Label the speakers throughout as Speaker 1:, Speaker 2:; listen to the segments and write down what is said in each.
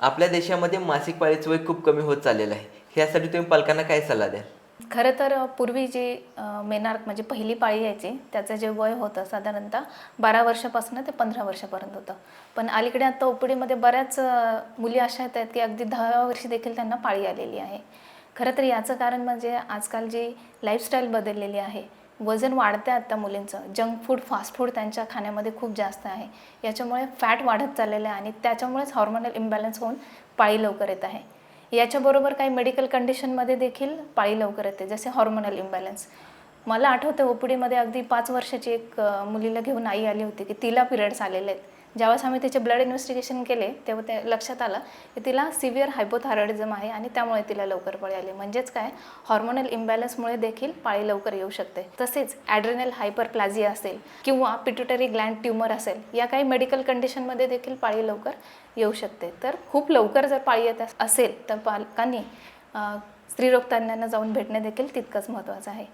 Speaker 1: आपल्या देशामध्ये मासिक पाळीचं वय खूप कमी होत चाललेलं आहे. ह्यासाठी तुम्ही पालकांना काय सल्ला द्याल?
Speaker 2: खरं तर पूर्वी जी मेनार्क म्हणजे पहिली पाळी यायची त्याचं जे वय होतं साधारणतः बारा वर्षापासून ते पंधरा वर्षापर्यंत होतं. पण अलीकडे आता ओपडीमध्ये बऱ्याच मुली अशा येत आहेत की अगदी दहाव्या वर्षी देखील त्यांना पाळी आलेली आहे. खरं तर याचं कारण म्हणजे आजकाल जी लाईफस्टाईल बदललेली आहे वजन वाढतं आहे आता मुलींचं. जंक फूड फास्ट फूड त्यांच्या खाण्यामध्ये खूप जास्त आहे. याच्यामुळे फॅट वाढत चाललेलं आहे आणि त्याच्यामुळेच हॉर्मोनल इम्बॅलन्स होऊन पाळी लवकर येत आहे. याच्याबरोबर काही मेडिकल कंडिशनमध्ये देखील पाळी लवकर येते जसे हॉर्मोनल इम्बॅलन्स मला आठवतं हो, ओपीडीमध्ये अगदी पाच वर्षाची एक मुलीला घेऊन आई आली होती की तिला पिरियड्स आलेले आहेत. ज्यावेळेस आम्ही तिचे ब्लड इन्व्हेस्टिगेशन केले तेव्हा ते लक्षात आलं की तिला सिव्हिअर हायपोथायरॉइडिझम आहे आणि त्यामुळे तिला लवकर पाळी आली. म्हणजेच काय? हॉर्मोनल इम्बॅलन्समुळे देखील पाळी लवकर येऊ शकते. तसेच ॲड्रेनल हायपरप्लाझिया असेल किंवा पिट्युटरी ग्लँड ट्युमर असेल या काही मेडिकल कंडिशनमध्ये देखील पाळी लवकर येऊ शकते. तर खूप लवकर जर पाळी येत अस- असेल तर पालकांनी अ, स्त्रीरोग तज्ज्ञांना जाऊन भेटणे देखील तितकंच महत्त्वाचं आहे.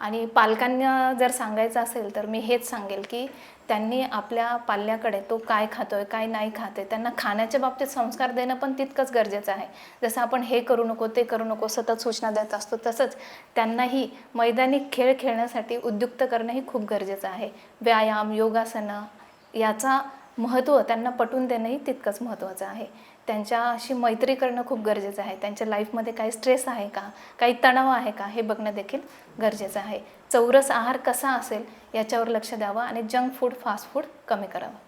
Speaker 2: आणि पालकांना जर सांगायचं असेल तर मी हेच सांगेल की त्यांनी आपल्या पाल्याकडे तो काय खातोय काय नाही खाते त्यांना खाण्याच्या बाबतीत संस्कार देणं पण तितकंच गरजेचं आहे. जसं आपण हे करू नको ते करू नको सतत सूचना देत असतो तसंच त्यांनाही मैदानी खेळ खेळण्यासाठी उद्युक्त करणंही खूप गरजेचं आहे. व्यायाम योगासनं याचा महत्त्व त्यांना पटवून देणंही तितकंच महत्त्वाचं आहे. त्यांच्याशी मैत्री करणं खूप गरजेचं आहे. त्यांच्या लाईफमध्ये काही स्ट्रेस आहे का? काही तणाव आहे का? हे बघणं देखील गरजेचं आहे. चौरस आहार कसा असेल याच्यावर लक्ष द्यावं आणि जंक फूड फास्ट फूड कमी करावं.